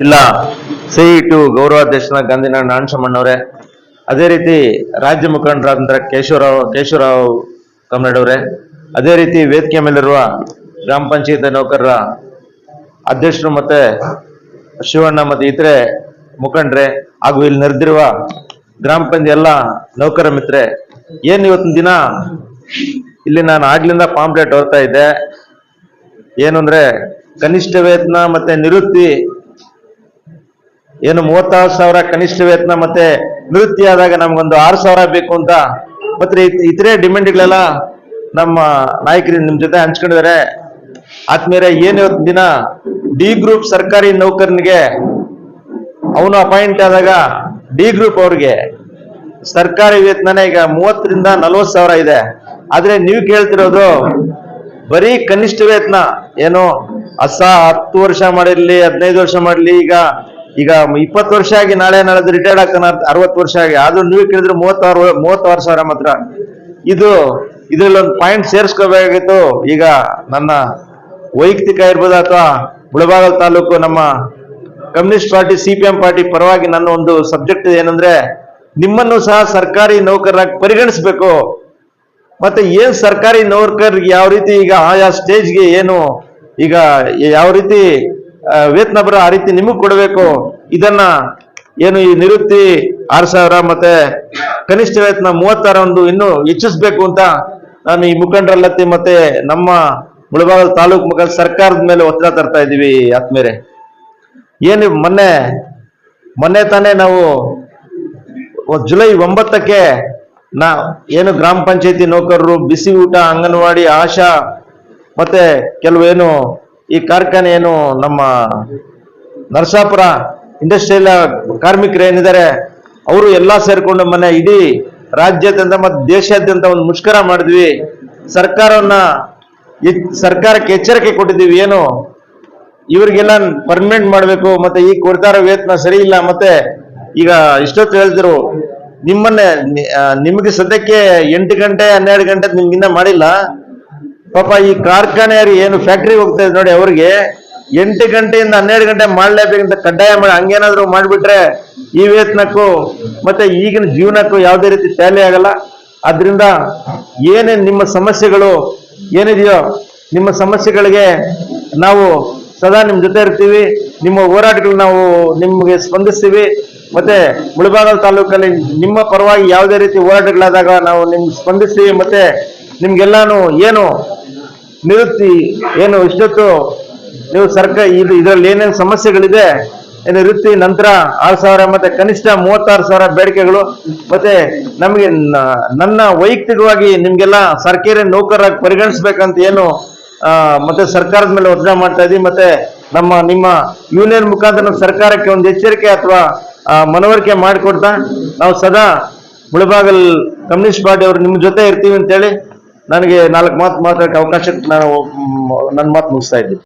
ಇಲ್ಲ ಸಿ ಟು ಗೌರವಾಧ್ಯಕ್ಷನ ಗಾಂಧಿನಾಡ್ ನಾಣಸಮ್ಮಣ್ಣವರೇ ಅದೇ ರೀತಿ ರಾಜ್ಯ ಮುಖಂಡರಾದಂತಹ ಕೇಶವರಾವ್ ಕೇಶವರಾವ್ ಕಮ್ರೇಡವರೇ ಅದೇ ರೀತಿ ವೇದಿಕೆ ಮೇಲಿರುವ ಗ್ರಾಮ ಪಂಚಾಯತ್ ನೌಕರರ ಅಧ್ಯಕ್ಷರು ಮತ್ತೆ ಶಿವಣ್ಣ ಮತ್ತೆ ಇತರೆ ಮುಖಂಡ್ರೆ, ಹಾಗೂ ಇಲ್ಲಿ ನೆರೆದಿರುವ ಗ್ರಾಮ ಪಂಚಾಯತ್ ಎಲ್ಲ ನೌಕರ ಮಿತ್ರೆ ಏನು ಇವತ್ತಿನ ದಿನ? ಇಲ್ಲಿ ನಾನು ಆಗ್ಲಿಂದ ಪಾಂಪ್ಲೆಟ್ ಓದ್ತಾ ಇದ್ದೆ. ಏನು ಅಂದ್ರೆ ಕನಿಷ್ಠ ವೇತನ ಮತ್ತೆ ನಿವೃತ್ತಿ ಏನು ಮೂವತ್ತಾರು ಸಾವಿರ ಕನಿಷ್ಠ ವೇತನ ಮತ್ತೆ ನಿವೃತ್ತಿ ಆದಾಗ ನಮ್ಗೊಂದು ಆರು ಸಾವಿರ ಬೇಕು ಅಂತ. ಮತ್ತೆ ಇತ್- ಇತರೆ ಡಿಮ್ಯಾಂಡ್ಗಳೆಲ್ಲ ನಮ್ಮ ನಾಯಕರು ನಿಮ್ ಜೊತೆ ಹಂಚ್ಕೊಂಡಿದ್ದಾರೆ. ಆದ್ಮೇಲೆ ಏನ್ ಇವತ್ತಿನ ದಿನ ಡಿ ಗ್ರೂಪ್ ಸರ್ಕಾರಿ ನೌಕರನಿಗೆ ಅವನು ಅಪಾಯಿಂಟ್ ಆದಾಗ ಡಿ ಗ್ರೂಪ್ ಅವ್ರಿಗೆ ಸರ್ಕಾರಿ ವೇತನನೇ ಈಗ ಮೂವತ್ತರಿಂದ ನಲ್ವತ್ತು ಸಾವಿರ ಇದೆ. ಆದ್ರೆ ನೀವು ಕೇಳ್ತಿರೋದು ಬರೀ ಕನಿಷ್ಠ ವೇತನ. ಏನು ಅಸ ಹತ್ತು ವರ್ಷ ಮಾಡಿರ್ಲಿ, ಹದಿನೈದು ವರ್ಷ ಮಾಡ್ಲಿ ಈಗ ಈಗ ಇಪ್ಪತ್ತು ವರ್ಷ ಆಗಿ ನಾಳೆ ನಾಳೆ ರಿಟೈರ್ಡ್ ಆಗ್ತಾನ ಅರವತ್ತು ವರ್ಷ ಆಗಿ. ಆದ್ರೂ ನೀವು ಕೇಳಿದ್ರೆ ಮೂವತ್ತಾರು ಮೂವತ್ತಾರು ಸಾವಿರ ಮಾತ್ರ. ಇದು ಇದ್ರಲ್ಲಿ ಒಂದು ಪಾಯಿಂಟ್ ಸೇರಿಸ್ಕೋಬೇಕಾಗಿತ್ತು. ಈಗ ನನ್ನ ವೈಯಕ್ತಿಕ ಇರ್ಬೋದು ಅಥವಾ ಮುಳಬಾಗಲ್ ತಾಲೂಕು ನಮ್ಮ ಕಮ್ಯುನಿಸ್ಟ್ ಪಾರ್ಟಿ ಸಿಪಿಎಂ ಪಾರ್ಟಿ ಪರವಾಗಿ ನನ್ನ ಒಂದು ಸಬ್ಜೆಕ್ಟ್ ಏನಂದ್ರೆ ನಿಮ್ಮನ್ನು ಸಹ ಸರ್ಕಾರಿ ನೌಕರರಾಗಿ ಪರಿಗಣಿಸಬೇಕು. ಮತ್ತೆ ಏನ್ ಸರ್ಕಾರಿ ನೌಕರರಿಗೆ ಯಾವ ರೀತಿ ಈಗ ಆಯಾ ಸ್ಟೇಜ್ಗೆ ಏನು ಈಗ ಯಾವ ರೀತಿ ವೇತನ ಬರೋ ಆ ರೀತಿ ನಿಮಗ್ ಕೊಡಬೇಕು. ಇದನ್ನ ಏನು ಈ ನಿವೃತ್ತಿ ಆರು ಸಾವಿರ ಮತ್ತೆ ಕನಿಷ್ಠ ವೇತನ ಮೂವತ್ತಾರ ಒಂದು ಇನ್ನು ಹೆಚ್ಚಿಸ್ಬೇಕು ಅಂತ ನಾನು ಈ ಮುಖಂಡರಲ್ಲತ್ತಿ ಮತ್ತೆ ನಮ್ಮ ಮುಳಬಾಗಲ್ ತಾಲೂಕು ಮುಖಂಡ ಸರ್ಕಾರದ ಮೇಲೆ ಒತ್ತಡ ತರ್ತಾ ಇದ್ದೀವಿ ಆತ್ಮೇರೆ ಏನು ಮೊನ್ನೆ ಮೊನ್ನೆ ತಾನೇ ನಾವು ಜುಲೈ ಒಂಬತ್ತಕ್ಕೆ ನಾ ಏನು ಗ್ರಾಮ ಪಂಚಾಯತಿ ನೌಕರರು, ಬಿಸಿ ಊಟ, ಅಂಗನವಾಡಿ, ಆಶಾ ಮತ್ತೆ ಕೆಲವೇನು ಈ ಕಾರ್ಖಾನೆ ಏನು ನಮ್ಮ ನರಸಾಪುರ ಇಂಡಸ್ಟ್ರಿಯಲ್ ಕಾರ್ಮಿಕರು ಏನಿದ್ದಾರೆ, ಅವರು ಎಲ್ಲಾ ಸೇರಿಕೊಂಡು ಮನೆ ಇಡೀ ರಾಜ್ಯಾದ್ಯಂತ ಮತ್ತು ದೇಶಾದ್ಯಂತ ಒಂದು ಮುಷ್ಕರ ಮಾಡಿದ್ವಿ. ಸರ್ಕಾರವನ್ನ ಸರ್ಕಾರಕ್ಕೆ ಎಚ್ಚರಿಕೆ ಕೊಟ್ಟಿದ್ದೀವಿ. ಏನು? ಇವರಿಗೆಲ್ಲ ಪರ್ಮನೆಂಟ್ ಮಾಡಬೇಕು, ಮತ್ತೆ ಈಗ ಕೊಡ್ತಾ ವೇತನ ಸರಿ ಇಲ್ಲ, ಮತ್ತೆ ಈಗ ಇಷ್ಟೊತ್ತು ಹೇಳ್ತಿರು ನಿಮ್ಮನ್ನೇ ನಿಮ್ಗೆ ಸದ್ಯಕ್ಕೆ ಎಂಟು ಗಂಟೆ, ಹನ್ನೆರಡು ಗಂಟೆ ನಿಮ್ಗಿನ್ನ ಮಾಡಿಲ್ಲ. ಪಾಪ ಈ ಕಾರ್ಖಾನೆಯವರು ಏನು ಫ್ಯಾಕ್ಟ್ರಿ ಹೋಗ್ತಾ ಇದೆ ನೋಡಿ ಅವ್ರಿಗೆ ಎಂಟು ಗಂಟೆಯಿಂದ ಹನ್ನೆರಡು ಗಂಟೆ ಮಾಡಲೇಬೇಕಂತ ಕಡ್ಡಾಯ ಮಾಡಿ, ಹಂಗೇನಾದ್ರು ಮಾಡಿಬಿಟ್ರೆ ಈ ವೇತನಕ್ಕೂ ಮತ್ತೆ ಈಗಿನ ಜೀವನಕ್ಕೂ ಯಾವುದೇ ರೀತಿ ಟ್ಯಾಲಿ ಆಗಲ್ಲ. ಆದ್ರಿಂದ ಏನೇನು ನಿಮ್ಮ ಸಮಸ್ಯೆಗಳು ಏನಿದೆಯೋ ನಿಮ್ಮ ಸಮಸ್ಯೆಗಳಿಗೆ ನಾವು ಸದಾ ನಿಮ್ಮ ಜೊತೆ ಇರ್ತೀವಿ. ನಿಮ್ಮ ಹೋರಾಟಗಳು ನಾವು ನಿಮಗೆ ಸ್ಪಂದಿಸ್ತೀವಿ. ಮತ್ತೆ ಮುಳಬಾಗಲ್ ತಾಲೂಕಲ್ಲಿ ನಿಮ್ಮ ಪರವಾಗಿ ಯಾವುದೇ ರೀತಿ ಹೋರಾಟಗಳಾದಾಗ ನಾವು ನಿಮ್ಗೆ ಸ್ಪಂದಿಸ್ತೀವಿ. ಮತ್ತೆ ನಿಮ್ಗೆಲ್ಲಾನು ಏನು ನಿವೃತ್ತಿ ಏನು ಇಷ್ಟೊತ್ತು ನೀವು ಸರ್ಕಾರ ಇದು ಇದರಲ್ಲಿ ಏನೇನು ಸಮಸ್ಯೆಗಳಿದೆ ಏನು ನಿವೃತ್ತಿ ನಂತರ ಆರು ಸಾವಿರ ಮತ್ತೆ ಕನಿಷ್ಠ ಮೂವತ್ತಾರು ಸಾವಿರ ಬೇಡಿಕೆಗಳು ಮತ್ತೆ ನಮಗೆ ನನ್ನ ವೈಯಕ್ತಿಕವಾಗಿ ನಿಮ್ಗೆಲ್ಲ ಸರ್ಕಾರಿ ನೌಕರರಾಗಿ ಪರಿಗಣಿಸ್ಬೇಕಂತ ಏನು ಮತ್ತೆ ಸರ್ಕಾರದ ಮೇಲೆ ಒತ್ತಡ ಮಾಡ್ತಾ ಇದೀವಿ. ಮತ್ತೆ ನಮ್ಮ, ನಿಮ್ಮ ಯೂನಿಯನ್ ಮುಖಾಂತರ ಸರ್ಕಾರಕ್ಕೆ ಒಂದು ಎಚ್ಚರಿಕೆ ಅಥವಾ ಮನವರಿಕೆ ಮಾಡಿಕೊಡ್ತಾ ನಾವು ಸದಾ ಮುಳಬಾಗಲ್ ಕಮ್ಯುನಿಸ್ಟ್ ಪಾರ್ಟಿ ಅವರು ನಿಮ್ಮ ಜೊತೆ ಇರ್ತೀವಿ ಅಂತೇಳಿ ನನಗೆ ನಾಲ್ಕು ಮಾತು ಮಾತಾಡಕ್ಕೆ ಅವಕಾಶ ನಾನು ನನ್ನ ಮಾತು ಮುಗಿಸ್ತಾ ಇದ್ದೀನಿ.